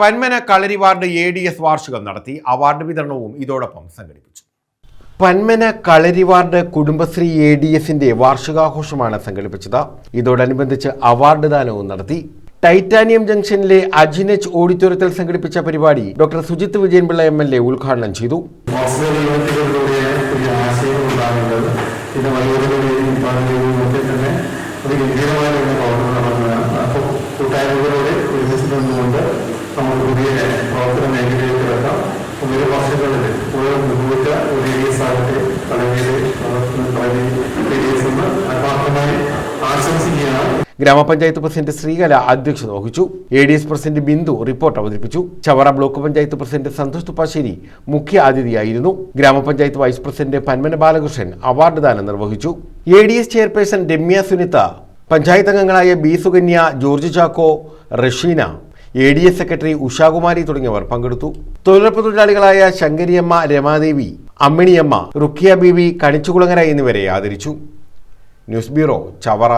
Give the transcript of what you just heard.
Panmana Kalari ward A D S വാർഷികം നടത്തി. Award വിതരണവും ഇതോടൊപ്പം സംഘടിപ്പിച്ചു. Panmana Kalari ward Kudumbashree A D എസിന്റെ വാർഷികാഘോഷമാണ് സംഘടിപ്പിച്ചത്. ഇതോടനുബന്ധിച്ച് അവാർഡ് ദാനവും നടത്തി. ടൈറ്റാനിയം ജംഗ്ഷനിലെ അജിനെച്ച് ഓഡിറ്റോറിയത്തിൽ സംഘടിപ്പിച്ച പരിപാടി doctor Sujith Vijayan Pillai M L A ഉദ്ഘാടനം ചെയ്തു. പ്രവർത്തന മേഖലയിലേക്ക് കിടക്കാം വരും വർഷങ്ങളിൽ ഓരോ ഒരു ഏരിയ ആത്മാർത്ഥമായി ആശംസിക്കുകയാണ്. ഗ്രാമപഞ്ചായത്ത് പ്രസിഡന്റ് ശ്രീകല അധ്യക്ഷത വഹിച്ചു. A D S president Bindu report അവതരിപ്പിച്ചു. ചവറ ബ്ലോക്ക് പഞ്ചായത്ത് പ്രസിഡന്റ് സന്തോഷ് തുപ്പാശ്ശേരി മുഖ്യ അതിഥിയായിരുന്നു. ഗ്രാമപഞ്ചായത്ത് vice president Panmana Balakrishnan award ദാനം നിർവഹിച്ചു. A D S chairperson Ramya Sunitha panchayat അംഗങ്ങളായ B Sukanya George Chacko Rasheena A D S secretary Ushakumari തുടങ്ങിയവർ പങ്കെടുത്തു. തൊഴിലുറപ്പ് തൊഴിലാളികളായ ശങ്കരിയമ്മ രമാദേവി അമ്മിണിയമ്മ റുക്കിയ ബീവി കണിച്ചുകുളങ്ങര എന്നിവരെ ആദരിച്ചു. News bureau Chavara.